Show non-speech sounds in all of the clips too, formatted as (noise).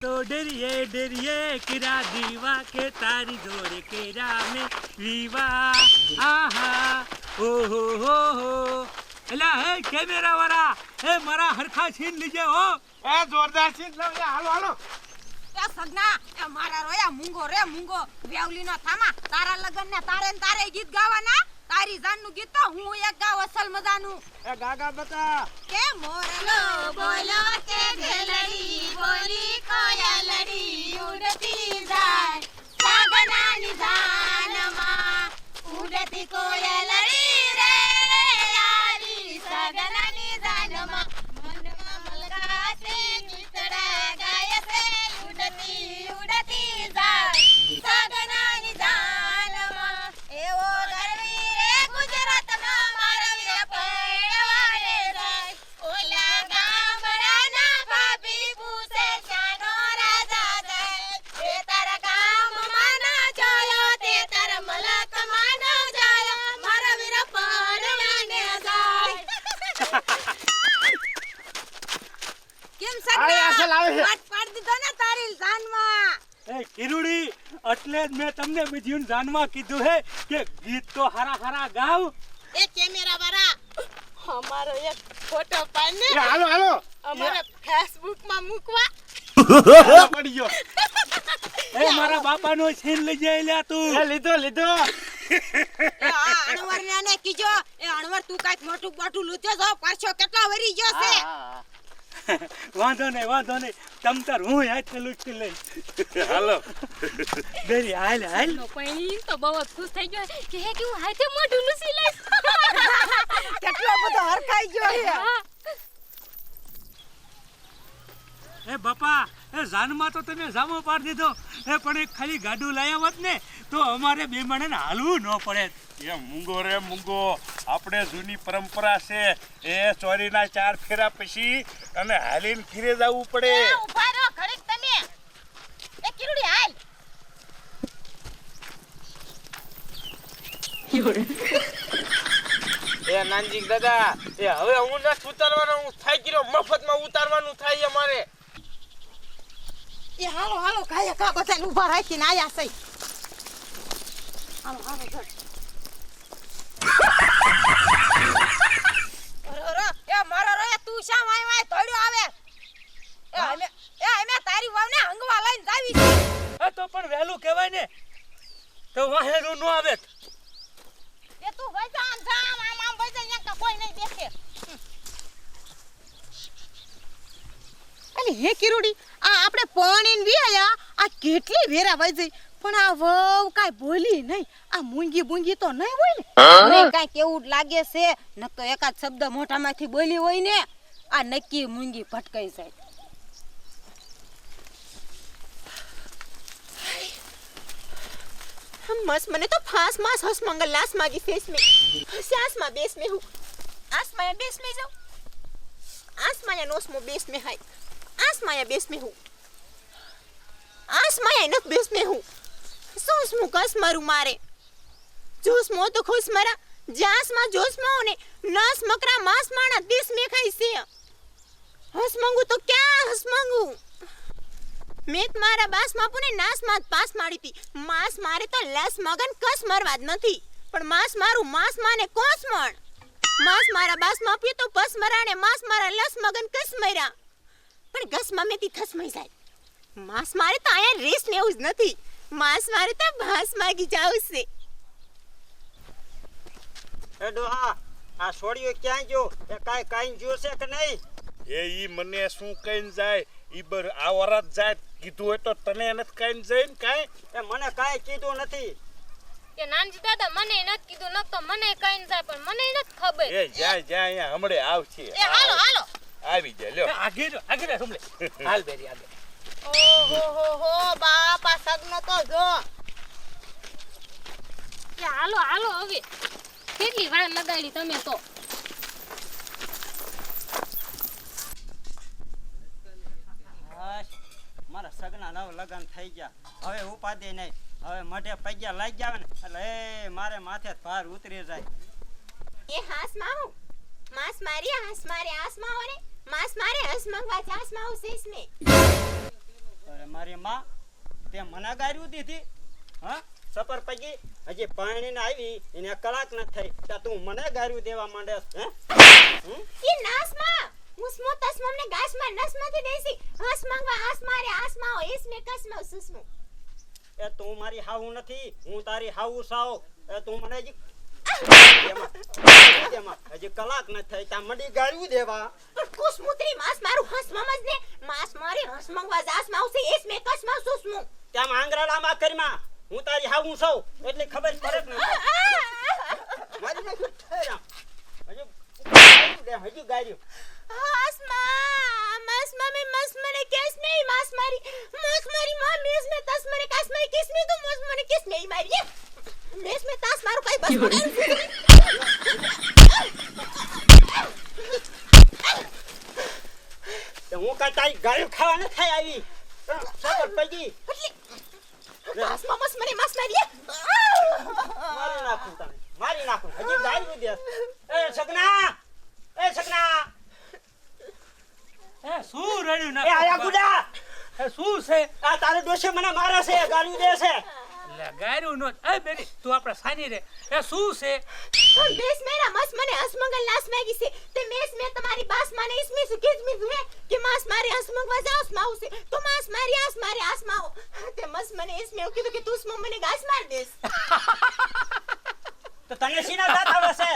તો ડરીએ ડરીએ કેરા દીવા કે તારી જોડે કેરા મે વિવા આહા ઓહો હો હો. એલા હે કેમેરા વાળા હે મારા હરખા છીન લીજે હો. એ જોરદાર છીન લો લે હાલો હાલો. એ સગના એ મારા રોયા મૂંગો રે મૂંગો વેવલીનો થામા. તારા લગન ને તારે ને તારે ગીત ગાવાના? તારી જાનનું ગીત તો હું એક ગાવ અસલ મજાનું એ ગાગા બતા કે મોરલો બોલો કે ભેલડી બોલી કોયલડી ઉડતી જાય. સાગનાની જાનમાં ઉડતી કોયલડી આવે, આવે છે. પાટ પાડ દીધો ને તારી જાનમાં. એ કિરુડી એટલે જ મેં તમને બીજું જાનમાં કીધું હે કે ગીત તો હારા હારા ગાવ. એ કેમેરા વાળા અમારો એક ફોટો પાડીને હાલો હાલો. અમારા ફેસબુકમાં મૂકવા (laughs) પડી ગયો. એ મારા બાપાનો છીન લીજે લ્યા તું. એ લીધો લીધો. એ આ અણવર ને કીજો એ અણવર તું કાઈ મોટું મોટું લૂચો છો? પાછો કેટલા વરી ગયો છે? હા, વાંધો નહીં વાંધો નહીં. તમ તાર હું હાથે લૂછી લઈ હાલો. બેરી હાલ હાલ. નો પૈણી તો બહુ ખુશ થઈ ગયો કે હે કે હું હાથે મોઢું લૂસી લઈશ. કેટલો બધો હરખાઈ ગયો હે હા. એ બાપા એ જાનમાં તો તમે જામો પાડ દીધો. એ પણ એક ખાલી ગાડું લાયા હોત ને તો અમારે બે મણે હાલવું ન પડે. એ મૂંગો રે મૂંગો આપણે જૂની પરંપરા છે. એ ચોરીના ચાર ફેરા પછી અને હાલીને ફીરે જવું પડે. એ રહો ઘડીક તમે. એ કિરુડી હાલ. એ નાનજી દાદા એ હવે હું નથી ઉતારવાનો હું થાય ગયો મફતમાં ઉતારવાનું થાય અમારે. એ હાલો હાલો કાયા કા બધાને ઊભા રાખીને આયા છે. હાલો હાલો જડ અરે, અરે, એ મારો રે તું શા વાય વાય તોડ્યો આવે એ અમે એ અમે તારી વાવને હંગવા લઈને જાવી છે એ તો પણ વહેલું કહેવાય ને તો વાહેરું ન આવે એ તું વઈ જા આમ જા આમ આમ આમ વઈ જા અહીંયા તો કોઈ નહીં દેખે અલી હે કિરુડી આ આપણે પાણીને વી આયા આ કેટલી વેરા વઈ પણ આ વહુ કાઈ બોલી નહીં. આ મૂંગી બૂંગી તો નહીં હોય મને કાઈ કેવું લાગે છે ન તો એકાદ શબ્દ મોઢામાંથી બોલી હોય ને આ નક્કી મૂંગી ભટકાઈ જાય. મસ મને તો ફાસ માસ હસ મંગલ લાસ માગી ફેસ મે. સાસમાં બેસ મે હું. આસમાં બેસ મે જાઉં. આસમાં નોસ મો બેસ મે હાય. આસમાં બેસ મે હું. કસમાં એનો બેસ મે હું. સોસ મુ કસ મારું મારે? જોસ મો તો ખુશ મારા. જાસમાં જોસમાં ને નાસ મકરા માસ માણા દેશ મે ખાઈ છે. હસ માંગુ તો ક્યાં હસ માંગુ? મેં મારા બાસ માપુને નાસમાં પાસ મારી હતી. માસ મારે તો લસ મગન કસ મરવાદ નથી. પણ માસ મારું માસ માને કોસ મણ? માસ મારા બાસ માપ્યું તો પસ મરાણે માસ મારા લસ મગન કસ મર્યા. પણ ગસ મમેતી થસ મઈ જાય. માસ મારે તો અહીંયા રેસ ને એવું જ નથી. માસ મારે તો ભાસ માગી જાવું છે. એ ડોહા આ છોડીઓ ક્યાં ગયો? એ કાઈ કાઈ ગયો છે કે નહીં? એ ઈ મને શું કહીને જાય? ઈ બર આ વરત જાય. કીધું હોય તો તને નથી કહીને જાય ને કાંઈ? એ મને કાઈ કીધું નથી. કે નાનજી દાદા મને નથી કીધું ન તો મને કઈ ન જાય પણ મને નથી ખબર. એ જાય જાય અહીંયા હમણે આવશે. એ હાલો હાલો. આવી જાય લ્યો. આગે આગે હમણે હાલ બેરી આગે ઓહો હો હો બાપા સગનો તો જો. કે હાલો હાલો હવે. કેટલી વાર લગાડી તમે તો? મારા સગના નવ લગન થઈ ગયા. હવે ઉપાધિ નહીં. હવે મઢે પગ્યા લાગી ગયા ને એટલે એ મારે માથે ભાર ઉતરી જાય. એ હાસમાં માસ મારી હાસ મારે આસમાં ને માસ મારે હસ મંગવા ચાસમાં. હું में માં તે મને ગાર્યું દીધી. હા સફર પગી હજી પરણીને આવી એને કલાક ન થઈ. ત્યાં તું મને ગાર્યું દેવા માંડે હે? એ નાસમાં ઉસ્મો તસ્મો ને ગાસમાં નસમાંથી દેસી હસ માંગવા હસ મારે આસમાં હો ઇસમે કસમો સુસ્મો. એ તું મારી હાવું નથી હું તારી હાવું સાવ. એ તું મને હજી કલાક ન થઈ ત્યાં મંડી ગાળ્યું દેવા. કુસમુત્રી માસ મારું હસ મમજ ને. માસ મારે હસ માંગવા જાસમાં આવશે ઇસમે કસમો સુસ્મો ત્યાં આંગરાડામાં કરીમાં હું તારી હાવું સૌ એટલે ખબર પડે જ મારી નાખ્યું ઠેરા. હજી હજી ગાળ્યું. હસમા માસ મામે મસ મને કેસ નહીં માસ મારી મસ મારી માં મેસ મે તસ મને કાસ મારી કિસ મે તો મસ મને કિસ નહીં મારી મેસ મે તાસ મારું કઈ બસ મને તે હું ગાળ્યું ખાવા ન થાય આવી. સગર તાસમાં મસ મને મસ મારી મારી નાખું તને. મારી નાખું. હજી ગાળ્યું દે. એ સગના. એ સગના. એ શું રડ્યું ના એ આયા ગુડા. એ શું છે? આ તારે ડોશે મને મારે છે ગાળ્યું દે છે. નો એ બેરી તું આપણે સાની રે. એ શું છે? મેસ મેરા મસ મને હસમંગલ નાસ માગી છે તે મેસ મે તમારી બાસ માને इसमें से किस में हुए कि मास मारे हसमंगवा जाओ माऊ से तो मास मारी आस मारे आस माओ ते मस મને इसमें એવું કીધું કે તું સ્મો મને ઘાસ માર દેસ તો તને સીના દાંત આવે છે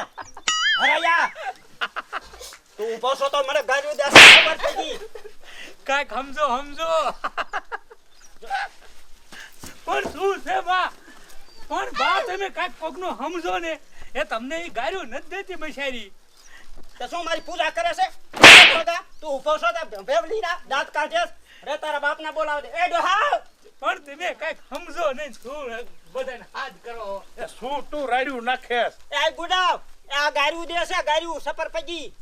હરાયા તું ઊભો છો તો મને ગાળ્યું દે છે ખબર પડી કાંઈક સમજો સમજો પણ શું છે બા પણ બા તમે કાંઈક કોકનું સમજો ને એ તમને એ ગાર્યું નથી દેતી મશારી તો શું મારી પૂજા કરે છે? તું ઊભો છો તો વેવલીના દાંત કાઢે રે તારા બાપને બોલાવ દે એ ડોહા પણ તમે કંઈક સમજો નહીં શું બધાને હાથ કરો. એ શું તું રાડ્યું નાખેસ એ ગુડાવ! એ આ ગાર્યું દે છે ગાર્યું સફર પગી.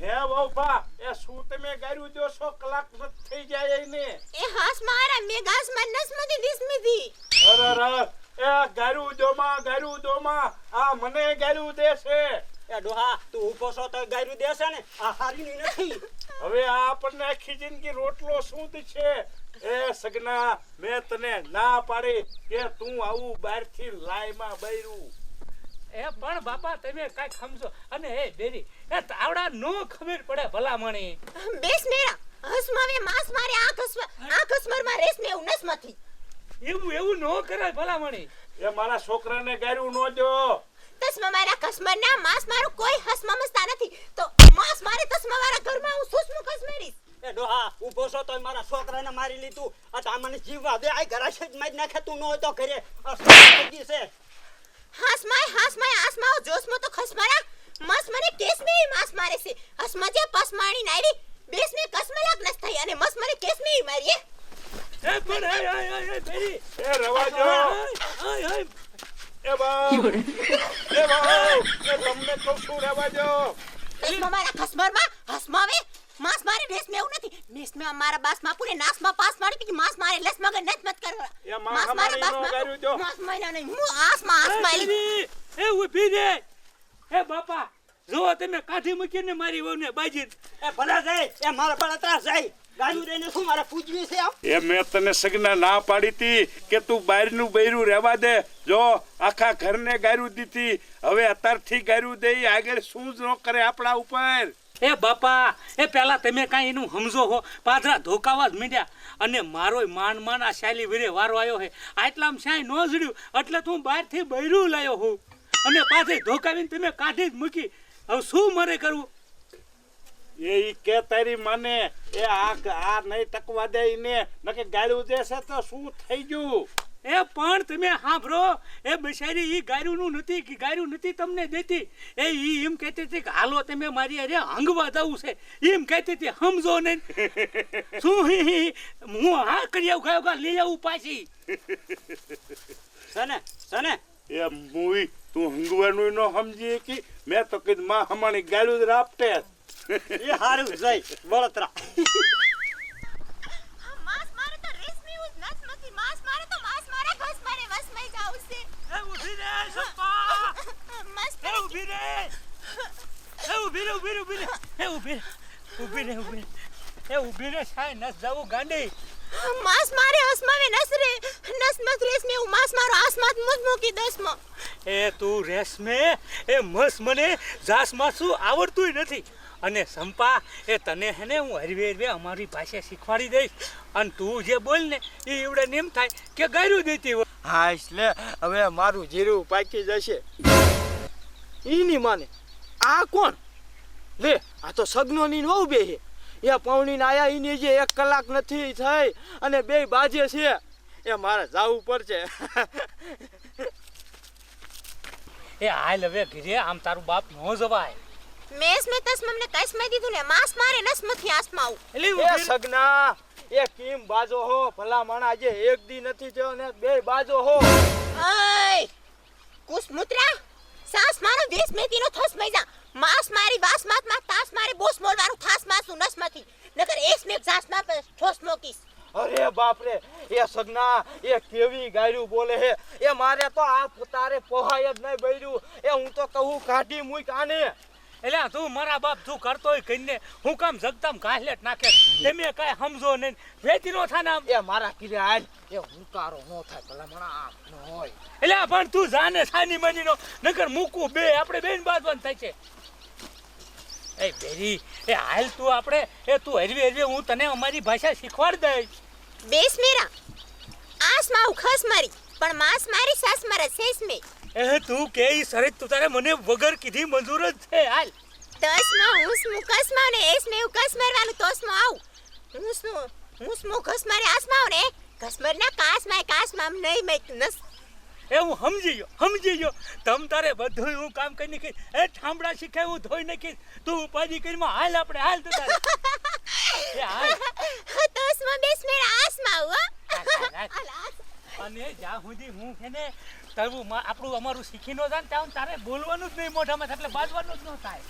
હે બાપા એ શું તમે ગાર્યું દો છો કલાક નથી થઈ જાય એને એ હાસ મારા મે ઘાસમાં નસ મથી દીસ મીધી અરે અરે એ ગાડ્યું દોમાં દોમાં આ મને ગાડ્યું દેશે. એ ડોહા તું ઊભો છો તો ગાર્યું દેશે ને? આ હારી નથી. હવે આ આપણને આખી જિંદગી રોટલો શું છે. એ સગના મેં તને ના પાડી કે તું આવું બહારથી લાયમાં બૈરું. એ પણ બાપા તમે કાંઈક સમજો. અને એ બેરી એ તાવડા નો ખબર પડે ભલામણી. બેસ મેરા હસ માસ મારે આ કસ આ કસમરમાં રેસ મથી. એવું એવું નો કરાય ભલામણી. એ મારા છોકરાને ગાર્યું ન દો. તસમા મારા કસમર ના માસ મારું કોઈ હસ મસ્તા નથી. તો માસ મારે તસમા મારા ઘરમાં હું સુસ્મુ કસમેરી એ ડોહા ઊભો છો તો મારા છોકરાને મારી લીધું. આ તા આ મને જીવવા દે આ ઘરા છે મારી નાખે તું ન હોય તો ઘરે આ સપર છે? હાસ માય હાસ માય આસ માઓ જોસ મો તો ખસ મારા. માસ મને કેસ મે માસ મારે છે. હસ મજે પસ માણી નારી બેસ મે કસમલાક નસ થઈ અને મસ મને કેસ મે મારીએ એ પણ એ એ એ, એ બેરી એ રવા દો આય, આય. એ બાઉ એ બાઉ એ તમને કહું છું રહેવા દો મારા માં માસ મારી ડ્રેસ મે એવું નથી. મેસ મે અમારા બાસમાં પૂરે નાસમાં પાસ મારી કે માસ મારે લેસ મગર નત મત કરવા એ મારે હમારે નો ગાર્યું દો. માસ મહિના નહીં. હું આસમાં આસમાં મારી એ ઊભી રે. એ બાપા જો તમે કાઢી મૂકીને મારી વહુને બાજી એ ભલા જાય. એ મારા બળતરા જાય. ગાયું શું મારે પૂજવી છે આમ? એ મેં તને સગના ના પાડી હતી કે તું બહારનું બૈરું રહેવા દે. જો આખા ઘરને ગાયરું દીધી હવે અત્યારથી ગાર્યું દે ઈ આગળ શું જ ન કરે આપણા ઉપર. એ બાપા એ પેલા તમે કાંઈ એનું સમજો હો. પાદરા ધોકાવા જ મીડ્યા. અને મારો માન માન આ શાલી વીરે વારો આવ્યો હે. આટલામ શાય નો જડ્યું. એટલે તું બહારથી બૈરું લાયો હું. અને પાછી ધોકાવીને તમે કાઢી જ મૂકી. હવે શું મારે કરવું? એ ઈ કે તારી મને એ આ આ નહીં ટકવા દે ને નકે ગાળ્યું દેશે તો શું થઈ ગયું? એ પણ તમે સાંભળો એ બિચારી ઈ ગાયરું નથી કે ગાયરું નથી તમને દેતી. એ ઈ એમ કહેતી હતી કે હાલો તમે મારી અરે હંગવા જવું છે. એમ કહેતી હતી સમજો ને. શું હી હી? કરી આવું ગાયો ગા લઈ આવું પાછી. સને સને. એ મુઈ તું હંગવાનું ન સમજી કે મેં તો કીધું માં હમણાં ગાયું જ રાપટે. એ હારું જાય બળતરા. માસ મારે તો રેસ મે એવું નસ મથી માસ મારે તો માસ મારે ઘસ મારે વસ મઈ જાવ છે. એ ઊભી રે સંપા મસ્ત એ ઊભી રે. એ ઊભી રે ઊભી રે ઊભી રે. એ ઊભી રે ઊભી રે ઊભી રે. એ ઊભી રે સાય નસ જાવું ગાંડી. માસ મારે આસમાત રેસમે હું માસ મારો આસમાત મુજ મૂકી દસમાં એ તું રેશમે એ મસ મને જાસમાં શું આવડતું નથી. અને સંપા એ તને હે ને હું હરવે હરવે અમારી ભાષા શીખવાડી દઈશ. અને તું જે બોલ ને એ એવડે નેમ થાય કે ગાયું દેતી હોય. હા એટલે હવે મારું જીરું પાકી જશે. ઈની માને આ કોણ? લે આ તો સગનોની વહુ બે છે. એ પૌણીને આયા ઈની જે એક કલાક નથી થઈ અને બે બાજે છે. એ મારે જવું પડશે. એ હાલ હવે ઘરે આમ તારું બાપ ન જવાય. મેસ મે તસ મને કઈસ મે દીધું ને માસ મારે નસ મથી આસમાં આવું એટલે એ સગના એ કેમ બાજો હો ભલા માણા જે એક દી નથી થયો ને બે બાજો હો. અય કુસ મુત્રા સાસ મારો દેશ મે દીનો થસ મૈજા. માસ મારી વાસ માતમાં તાસ મારી બોસ મોર વાળું થાસ માસું નસ મથી. નકર એસ મે જાસમાં ઠોસ મોકીસ અરે બાપ રે એ સગના એ કેવી ગાયું બોલે હે. એ મારે તો આ તારે પોહાય જ નહીં બૈર્યું એ હું તો કહું કાઢી મૂક આને એટલે તું મારા બાપ તું કરતો હોય કહીને હું કામ જગતામ ઘાસલેટ નાખે. તમે કાંઈ સમજો નહીં. વેચી નો થાય ને એ મારા કીધે આજ એ હું તારો નો થાય ભલા મણા આમ ન હોય. એટલે પણ તું જાને સાની મની નો નકર મૂકું બે આપણે બેન બાજવાન થાય છે. એ બેરી એ હાલ તું આપણે એ તું હરવી હરવી હું તને અમારી ભાષા શીખવાડ દઈશ. બેસ મેરા. આસ માઉ ખસ મારી પણ માસ મારી સાસ મારા સેસ મે. એ તું કે ઈ શરત તું તારે મને વગર કીધી મંજૂર જ છે. હાલ. દસમાં હું સ્મુ કસમાં ને એસ મે હું કસ મારવાનું તોસમાં આવું. હું સ્મુ હું સ્મુ કસ મારે આસમાં ને કસમર ના કાસમાં કાસમાં નહીં મેં નસ. એ હું સમજી ગયો સમજી ગયો. તમ તારે બધું હું કામ કરી નાખી એ ઠામડા શીખાય હું ધોઈ નાખી તું ઉપાધિ કરીમાં હાલ આપણે હાલ તો તારે. (laughs) એ હાલ. તોસમાં બેસ મેરા આસમાં આવું હાલ, હાલ, હો. અને જ્યાં સુધી હું છે ને તારું આપણું અમારું શીખી નો જાય ને તારે બોલવાનું જ નહીં મોઢામાં એટલે બાજવાનું જ ન થાય.